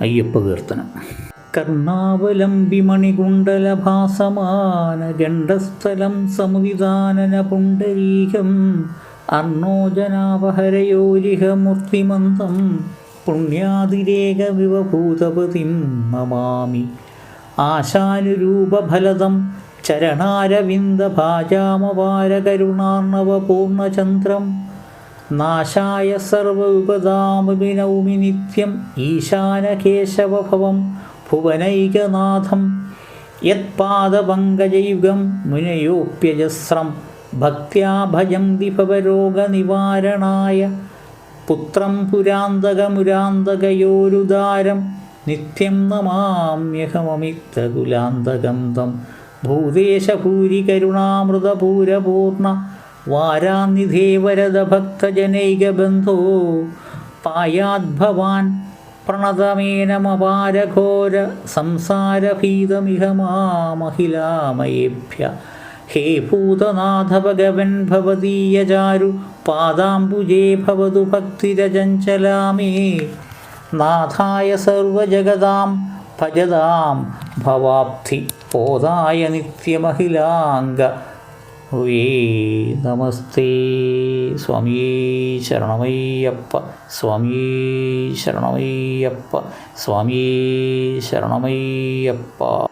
അയ്യപ്പ കീർത്തനം കർണാവലംബി മണികുണ്ടലഭാസമാന ഗണ്ഡസ്ഥലം സമുദിതാനന പുണ്ടരീകം അർണോജനാപഹരയോരിഹമൂർത്തിമന്തം പുണ്യാതിരേക വിവഭൂതപതിം നമാമി ആശാനുരൂപഫലദം ചരണാരവിന്ദഭാജാമപാരകരുണാർണവപൂർണചന്ദ്രം നാശായ സർവവിപദാമപി നൗമി നിത്യം ഈശാനകേശവഭവം ഭുവനൈകനാഥം യത്പാദപങ്കജൈകം മുനയോപ്യജസ്രം ഭക്ത്യാ ഭജന്തി ഭവരോഗനിവാരണായ പുത്രം പുരാന്തകമുരാന്തകയോരുദാരം നിത്യം നമാമ്യഹമമിത്രകുലാന്തകം തം ഭൂതേശഭൂരി കരുണാമൃതപൂരപൂർണ വാരാനിധേ വരദഭക്തജനൈകബന്ധോ പായാദ്ഭവാൻ പ്രണതമേനമപാരഘോര സംസാരഭീതമിഹ മാമഹിലാമയേഭ്യ ഹേ ഭൂതനാഥ ഭഗവൻ ഭവതീയചാരു പാദാംബുജേ ഭവതു ഭക്തിരചഞ്ചലാമേ നാഥായ സർവജഗതാം ഭജതാം ഭവാബ്ധി പോതായ നിത്യമഹിലാംഗ. വേ നമസ്തേ. സ്വാമീ ശരണമയ്യപ്പ. സ്വാമീ ശരണമയ്യപ്പ. സ്വാമീ ശരണമയ്യപ്പ.